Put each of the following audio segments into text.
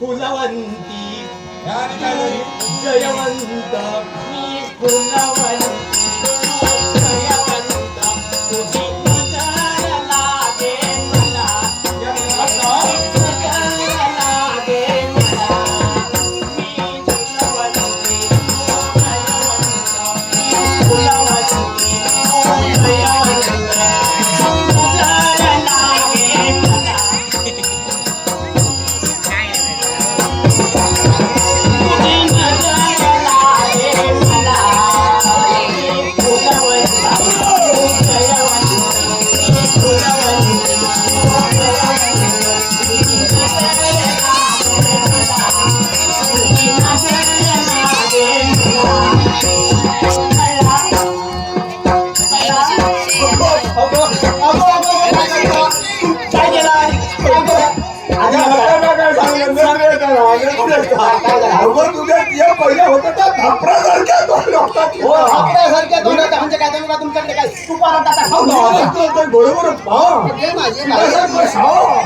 फुलवंती आणि काय झाली? तुमच्याकडे काय तुपारा टाटा खाऊ तो- तो- तो बरोबरच पहा. हे माझे तुझ्यासारखं सावा.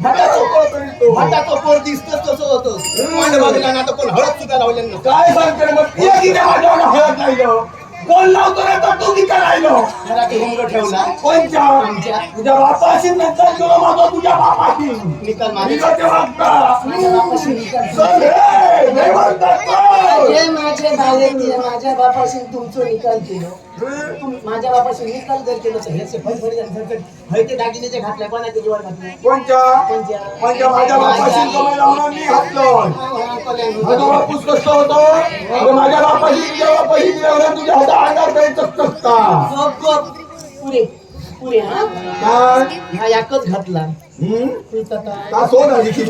भटाचं तो तरी तो. भटाचं पोर दिसतोच तसं होतं माझ्या बाजूला ना तर कोण हळद सुद्धा लावलं नव्हतं काय सांगते मग ते किती माझ्यावर हळद राहिलं कोण लावतो रे तू किती राहिलो. घरात हिंग ठेवला. कोणच्या? आमच्या. तुझ्या बापाशी नंतर तुला माझा तुझ्या बापाशी. निकाल. माझ्या बापाशी निकाल. चल रे, माझे ते माझ्या बापाशी तुमचं निकाल केलं. तुम- माझ्या बापाशी निकाल जर केलं तर हे फडफडी हय ते दागिने जे घातले कोणाच्या जीवावर घातले? कोणच्या? माझ्या बापाशी कमायला म्हणून मी घातलो. माझा बापूस होतो. अरे माझ्या बापाशी तुझ्या बापाशी तुझ्या अंगात जायचं कसता गप गप पुरे पुरे हा काय हा याकच घातला हम्म? का की?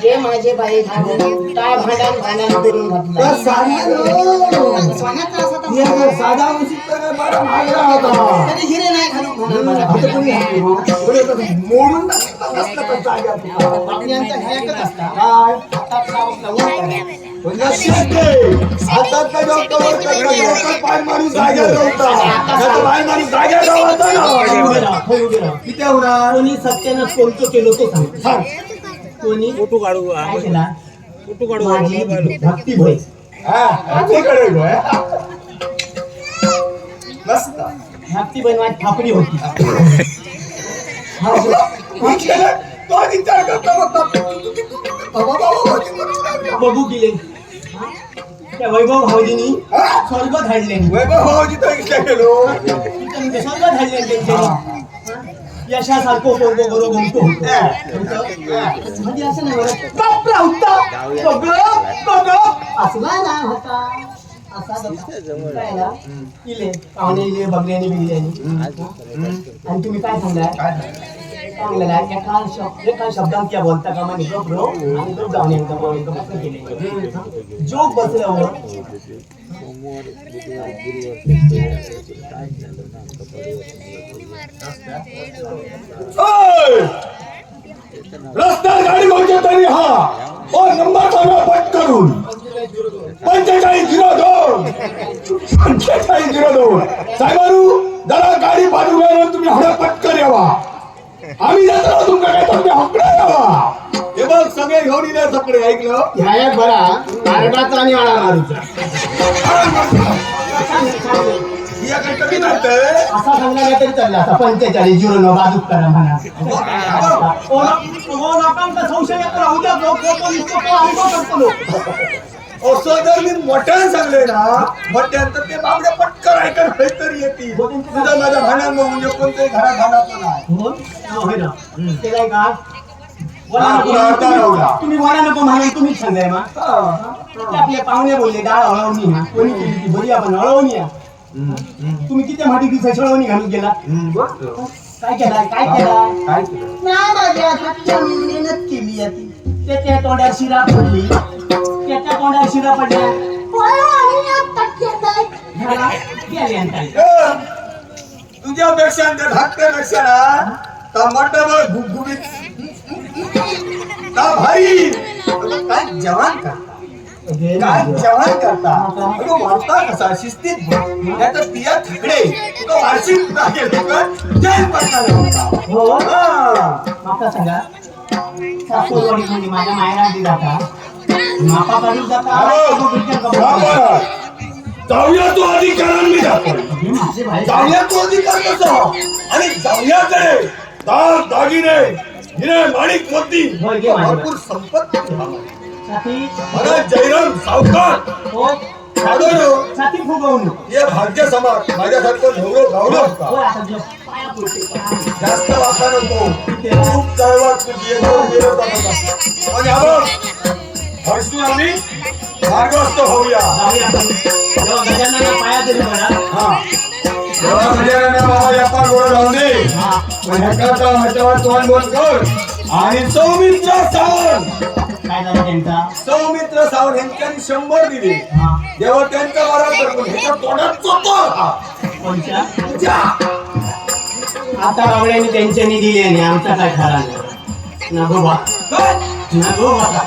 हे माझे बाई घालून काय भांडण भांडण करून घातला तर सांगितलं. सोन्याचा असा तर हे जर साधा उशीत तर बरा महागडा होता तरी हिरे नाही घालून घालून आता मला. तुम्ही हाती. बरं तर मोडून टाकलं नसतं तर जाग्यावर तुला. बाटल्यांचा ह्या एकच असता काय हातात सावक लावून शक्य. आता तर डॉक्टरवर सगळं डोकं पाय मारून जाग्यावर नव्हता. नाहीतर पाय मारून जाग्यावर गावाचा ना. किती होणार कोणी सत्यानं कोणतं केलं तो सांग सांग. कोणी फोटो काढू काय केला फोटो काढू माझी भक्ती भोय हातीकडे गो. मस्त. भक्ती बहीण माझी थापडी होती हा. बघू गेले त्या वैभव भाऊजीनी? स्वर्ग धाडले. वैभव भाऊजी तर गेलो. स्वर्ग धाडले त्यांचे. यशासारखं पोरगं बरोबर तो म्हणजे असं नाही म्हणत बापरा होता. सगळं सगळं असला ना होता? इले पाहुणे इले बिगल्याने आणि तुम्ही काय सांगलाय? चांगलं आहे एका शब्द एका शब्दात क्या बोलता का म्हणे गप रो आणि तो जाऊन एकदा बोल, एकदा बसलं केले जोक बसल्यावर ओय! रस्त्यावर गाडी होते तरी हा. ओ नंबर सांगा पट करून पंचेचाळीस झिरो दोन पंचेचाळीस झिरो दोन साहेबारू जरा गाडी बाजूला तुम्ही हडा पटकन आम्ही जातो तुमका काय यावा हे बघ सगळे घेऊन येणार सगळे ऐकलं ह्या एक बरा आणि आळा मारूचा या काय कमी नव्हतं असा सांगला नाही तरी चालला असा पंचेचाळीस झिरो नऊ बाजूक करा म्हणा हो संशय येतो राहू द्या करतो असं जर मी मोठ्यानं सांगले ना मोठ्यानंतर ते बाबड्या पटकन ऐकून तरी येतील. तुझं माझ्या भांडण म्हणजे कोणत्याही घरात भांडायचं नाही. हो हो, ते काय का? हा, अर्धा तुम्ही- बोला नको म्हणून तुम्हीच सांगाय मा. ते आपले पाहुणे बोलले डाळ हळवणी ना कोणी केली ती? बरी आपण हळवणी या तुम्ही किती माटी दिवसा हळवणी घालून गेला? काय केला काय केला काय केलं? ना माझ्या हातच्या मेहनत केली आहे ती. त्याच्या तोंडात शिरा पडली. त्याच्या तोंडात शिरा पडल्या. झाला, काय. ए, तुझ्यापेक्षा आणि त्या धाकट्यापेक्षा ना गुबगुबीत. ता भाई काय जवान का काय जवान करता? तो वार्ता कसा शिस्तीत नाही तर पिया थकडे तो वार्षिक लागेल पडणार हो. हा. माका सांगा माझ्या जाता. मापा काढून जाता. बाबा, जाऊया तो अधिकारांनी. जातो हे जाऊया तो अधिकार कसा आणि जाऊयाकडे दाग दागिने हिरे माणिक मोती. भरपूर संपत्ती मला जयराम सावकार. हो साधन साथी फुगवणूक हे भाग्य समाज माझ्यासारखं ढवळं गावलं होता पाया. जास्त वाचा नको. खूप होता. आणि आपण हरसून आम्ही मार्गस्थ होऊया. पाया तरी पडा हा. हा. आणि सौमित्र सावंत सौ मित्र सावर सौमित्र शंभर दिले. हा. तेव्हा त्यांचा बरोबर पण ह्याच्या तोंडात चोप आता बाबड्याने त्यांच्यानी दिले आणि आमचा काय खरा नाही. नागोबा नागोबा